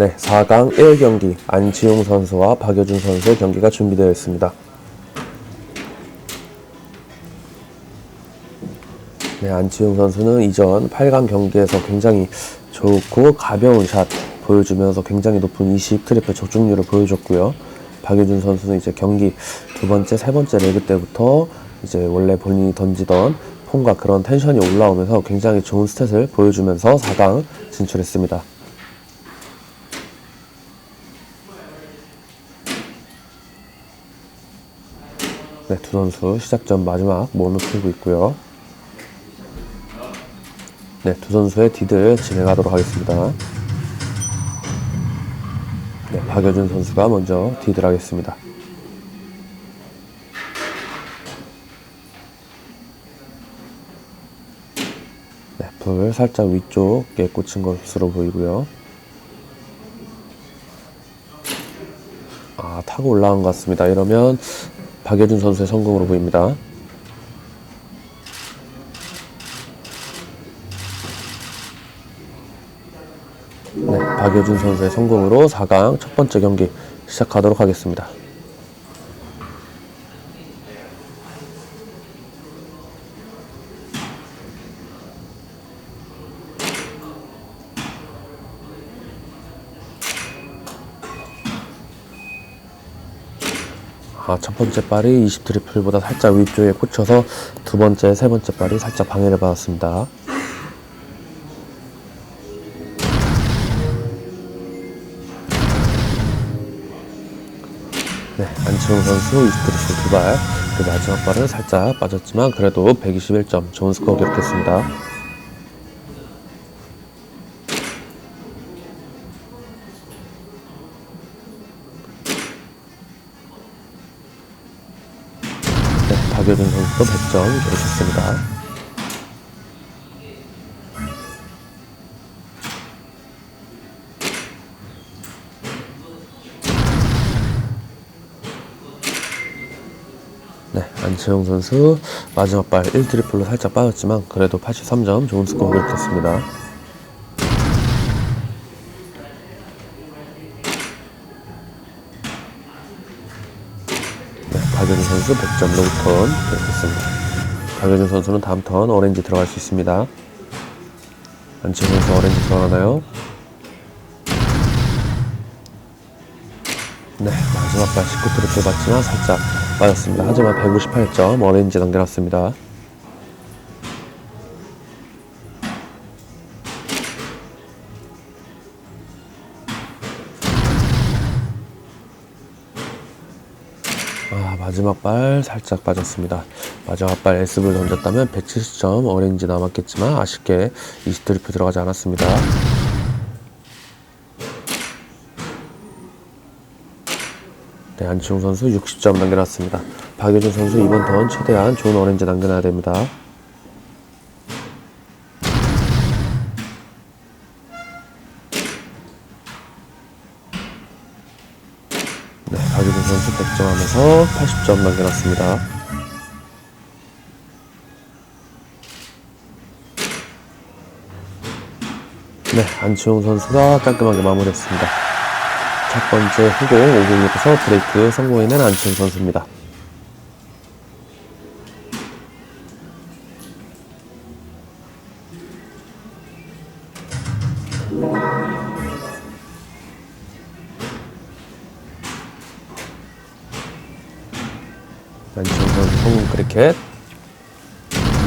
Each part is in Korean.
네, 4강 1경기 안지용 선수와 박여준 선수의 경기가 준비되어 있습니다. 네, 안지용 선수는 이전 8강 경기에서 굉장히 좋고 가벼운 샷 보여주면서 굉장히 높은 20 트리플 적중률을 보여줬고요. 박여준 선수는 이제 경기 두 번째, 세 번째 레그 때부터 이제 원래 본인이 던지던 폼과 그런 텐션이 올라오면서 굉장히 좋은 스탯을 보여주면서 4강 진출했습니다. 네, 두 선수 시작 전 마지막 몸을 풀고 있고요. 네, 두 선수의 디들 진행하도록 하겠습니다. 네, 박여준 선수가 먼저 디들 하겠습니다. 네, 불 살짝 위쪽에 꽂힌 것으로 보이고요. 아, 타고 올라온 것 같습니다. 이러면 박여준 선수의 성공으로 보입니다. 네, 박여준 선수의 성공으로 4강 첫 번째 경기 시작하도록 하겠습니다. 아, 첫 번째 발이 20 트리플보다 살짝 위쪽에 꽂혀서 두 번째, 세 번째 발이 살짝 방해를 받았습니다. 네, 안치홍 선수 20 트리플 두 발, 그 마지막 발은 살짝 빠졌지만 그래도 121점 좋은 스코어 기록했습니다. 네, 박여준 선수도 100점 기록했습니다. 네, 안치홍 선수 마지막 발 1트리플로 살짝 빠졌지만 그래도 83점 좋은 스코어 기록했습니다. 네, 박여준 선수 100점 로우턴 기록했습니다. 박여준 선수는 다음 턴 오렌지 들어갈 수 있습니다. 안치홍 선수 오렌지 들어가나요? 네, 마지막 발 19트리플 받지만 살짝 빠졌습니다. 하지만 158점 오렌지 남겨놨습니다. 마지막 발 살짝 빠졌습니다. 마지막 발 S를 던졌다면 170점 오렌지 남았겠지만 아쉽게 20트리플 들어가지 않았습니다. 네, 안치홍 선수 60점 남겨놨습니다. 박효준 선수 이번 턴 최대한 좋은 오렌지 남겨놔야 됩니다. 네, 박효준 선수 100점 하면서 80점 남겨놨습니다. 네, 안치홍 선수가 깔끔하게 마무리했습니다. 첫 번째 후공 5공에서 브레이크 성공해낸 안치홍 선수입니다. 선수 성공 크리켓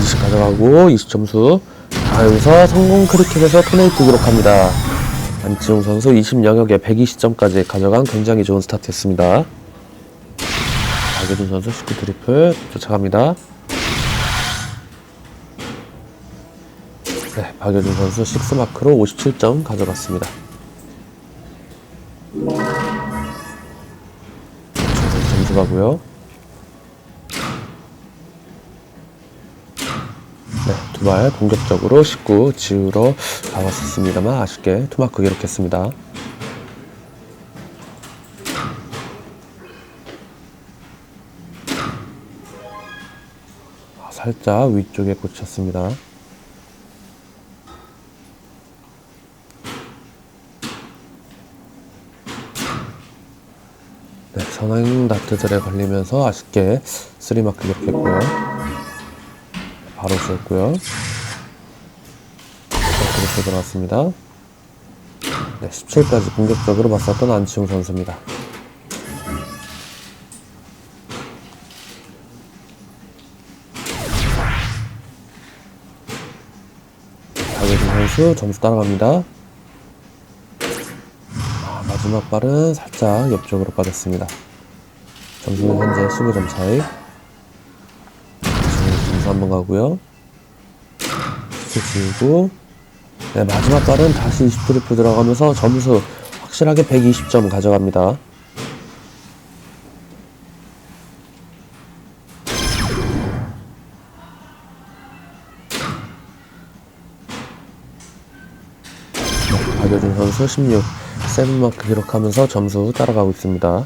20 가져가고 20점수 아 여기서 성공 크리켓에서 토네이트 기록합니다. 안치홍 선수 20영역에 120점까지 가져간 굉장히 좋은 스타트였습니다. 박여준 선수 19 트리플 쫓아갑니다. 네, 박여준 선수 6 마크로 57점 가져갔습니다. 점수 가고요. 발 공격적으로 19 지우러 나왔었습니다만 아쉽게 투마크 기록했습니다. 아, 살짝 위쪽에 꽂혔습니다. 네, 선행 다트들에 걸리면서 아쉽게 3마크 기록했고요. 바로 쏘였고요. 이렇게 들어갔습니다. 네, 17까지 공격적으로 맞섰던 안치홍 선수입니다. 박예진 선수 점수 따라갑니다. 아, 마지막 발은 살짝 옆쪽으로 빠졌습니다. 점수는 현재 15점 차이. 지금 점수 한번 가고요. 스케치 지우고 네, 마지막 발은 다시 20 트리플 들어가면서 점수 확실하게 120점 가져갑니다. 네, 박여준 선수 16, 세븐마크 기록하면서 점수 따라가고 있습니다.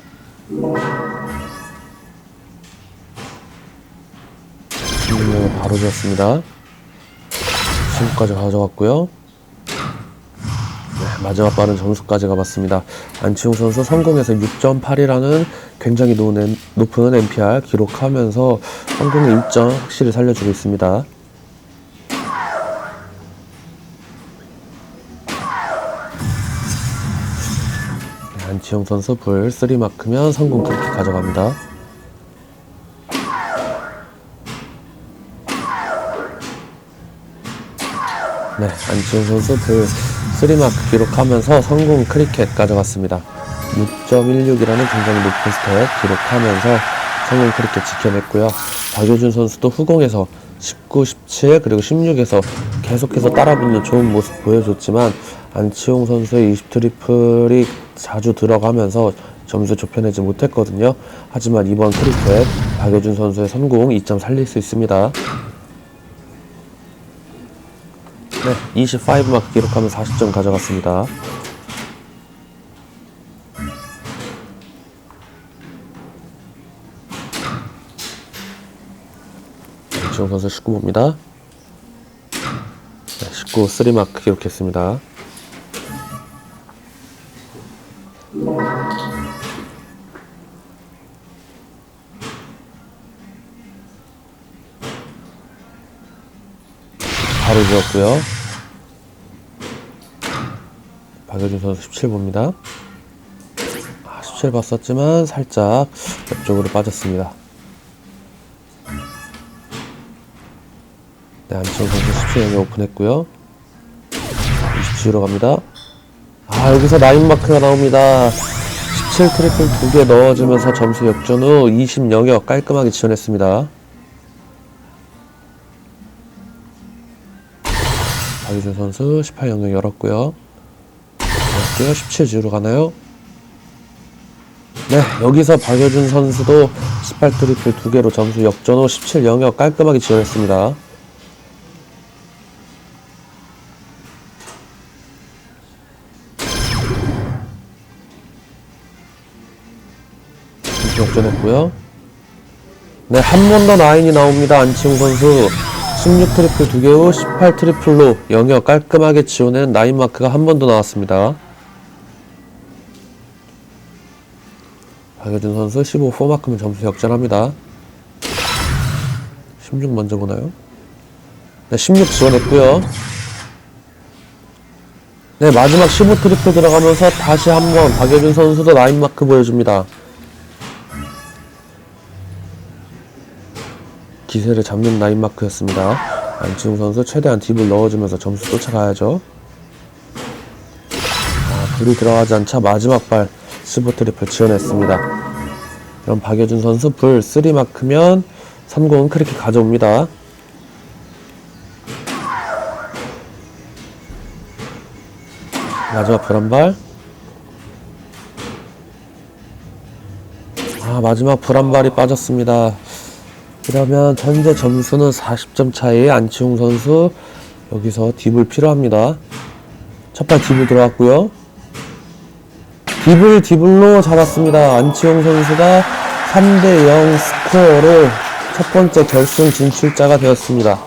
16을 바로 지었습니다. 15까지 가져갔고요. 네, 마지막 발은 점수까지 가봤습니다. 안치홍 선수 성공해서 6.8이라는 굉장히 높은, NPR 기록하면서 성공의 일정 확실히 살려주고 있습니다. 네, 안치홍 선수 불 3 마크면 성공 그렇게 가져갑니다. 네, 안치홍 선수 그 3마크 기록하면서 성공 크리켓 가져갔습니다. 6.16이라는 굉장히 높은 스탯 기록하면서 성공 크리켓 지켜냈고요. 박효준 선수도 후공에서 19, 17 그리고 16에서 계속해서 따라붙는 좋은 모습 보여줬지만 안치홍 선수의 20 트리플이 자주 들어가면서 점수 좁혀내지 못했거든요. 하지만 이번 크리켓 박효준 선수의 성공 2점 살릴 수 있습니다. 네, 25마크 기록하면 40점 가져갔습니다. 지용 선수 19입니다. 네, 19 3마크 기록했습니다. 바로 지었고요. 박여준 선수 17보입니다. 아, 17 봤었지만 살짝 옆쪽으로 빠졌습니다. 네, 안치홍 선수 17형에 오픈했고요. 27로 갑니다. 아, 여기서 라인 마크가 나옵니다. 17 트리플 두개 넣어주면서 점수 역전 후 20 영역 깔끔하게 지원했습니다. 박유준 선수 18 영역 열었고요. 열었고요. 17 지우러 가나요? 네, 여기서 박여준 선수도 18 트리플 두 개로 점수 역전 후 17 영역 깔끔하게 지원했습니다. 역전했고요. 네, 한 번더 라인이 나옵니다. 안치홍 선수. 16 트리플 두개후 18 트리플로 영역 깔끔하게 지원한 라인 마크가 한 번 더 나왔습니다. 박여준 선수 15 4마크면 점수 역전합니다. 16 먼저 보나요? 네, 16 지원했고요. 네, 마지막 15 트리플 들어가면서 다시 한번 박여준 선수도 라인 마크 보여줍니다. 기세를 잡는 라인 마크였습니다. 안치홍 선수 최대한 딥을 넣어주면서 점수 쫓아가야죠. 아, 불이 들어가지 않자 마지막 발15 트리플 지원했습니다. 그럼 박여준 선수 불 3마크면 성공은 그렇게 가져옵니다. 마지막 불한 발. 아, 마지막 불한 발이 빠졌습니다. 그러면 현재 점수는 40점 차이 안치홍 선수 여기서 딥을 필요합니다. 첫발 딥을 들어갔고요. 딥을 딥을로 잡았습니다. 안치홍 선수가 3대 0 스코어로 첫 번째 결승 진출자가 되었습니다.